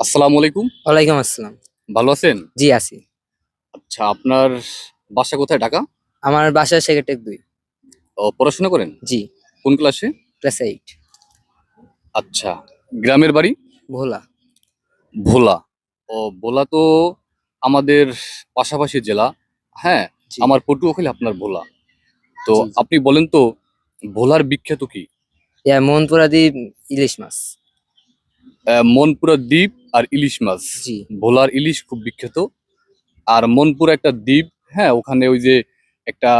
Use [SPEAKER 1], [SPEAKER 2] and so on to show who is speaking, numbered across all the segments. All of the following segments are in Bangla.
[SPEAKER 1] আসসালামু আলাইকুম।
[SPEAKER 2] ওয়ালাইকুম আসসালাম।
[SPEAKER 1] ভালো আছেন?
[SPEAKER 2] জি আছি।
[SPEAKER 1] আচ্ছা আপনার বাসা কোথায় ঢাকা?
[SPEAKER 2] আমার বাসা সেক্রেটেক দুই।
[SPEAKER 1] ও পড়াশোনা করেন?
[SPEAKER 2] জি।
[SPEAKER 1] কোন ক্লাসে?
[SPEAKER 2] Plus eight.
[SPEAKER 1] আচ্ছা গ্রামের বাড়ি?
[SPEAKER 2] ভোলা।
[SPEAKER 1] ভোলা। ও ভোলা তো আমাদের পাশাপাশি জেলা। হ্যাঁ
[SPEAKER 2] জি।
[SPEAKER 1] আমার পটুয়াখালী আপনার ভোলা। তো
[SPEAKER 2] জি, জি।
[SPEAKER 1] আপনি বলেন তো ভোলার বিখ্যাত কি?
[SPEAKER 2] ইয়া মোহনপুরা দ্বীপ ইলিশ মাছ।
[SPEAKER 1] আহ, মনপুরা দ্বীপ আর ইলিশ মাছ। ভোলার ইলিশ খুব বিখ্যাত। আর মনপুর একটা দ্বীপ হ্যাঁ ওখানে ওই যে একটা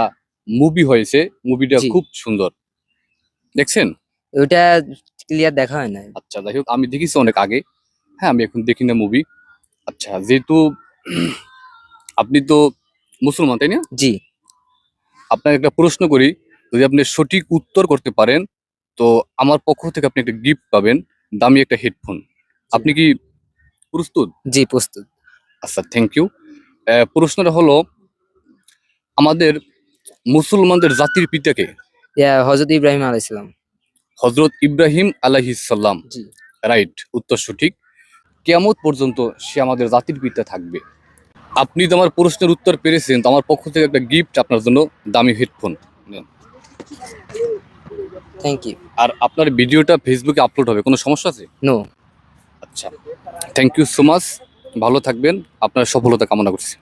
[SPEAKER 1] মুভি হয়েছে। মুভিটা খুব সুন্দর। দেখছেন?
[SPEAKER 2] ওইটা ক্লিয়ার দেখা হয় না
[SPEAKER 1] আচ্ছা যাই হোক আমি দেখেছি অনেক আগে। হ্যাঁ আমি এখন দেখি না মুভি আচ্ছা যেহেতু আপনি তো মুসলমান তাই না?
[SPEAKER 2] জি।
[SPEAKER 1] আপনাকে একটা প্রশ্ন করি যদি আপনি সঠিক উত্তর করতে পারেন তো আমার পক্ষ থেকে আপনি একটা গিফট পাবেন দামি একটা হেডফোন আপনি কি প্রস্তুত?
[SPEAKER 2] জি প্রস্তুত।
[SPEAKER 1] আচ্ছা থ্যাংক ইউ প্রশ্নটা হলো আমাদের মুসলমানদের জাতির পিতাকে?
[SPEAKER 2] হজরত ইব্রাহিম আলাইসালাম
[SPEAKER 1] হজরত ইব্রাহিম আলাইহিসাল্লাম
[SPEAKER 2] জি।
[SPEAKER 1] রাইট উত্তর সঠিক। কেয়ামত পর্যন্ত সে আমাদের জাতির পিতা থাকবে। আপনি তো আমার প্রশ্নের উত্তর পেরেছেন তো আমার পক্ষ থেকে একটা গিফট আপনার জন্য দামি হেডফোন
[SPEAKER 2] থ্যাংক ইউ
[SPEAKER 1] আর আপনার ভিডিওটা ফেসবুকে আপলোড হবে কোনো সমস্যা আছে?
[SPEAKER 2] নো
[SPEAKER 1] আচ্ছা। থ্যাংক ইউ সো মাচ ভালো থাকবেন। আপনার সফলতা কামনা করছি।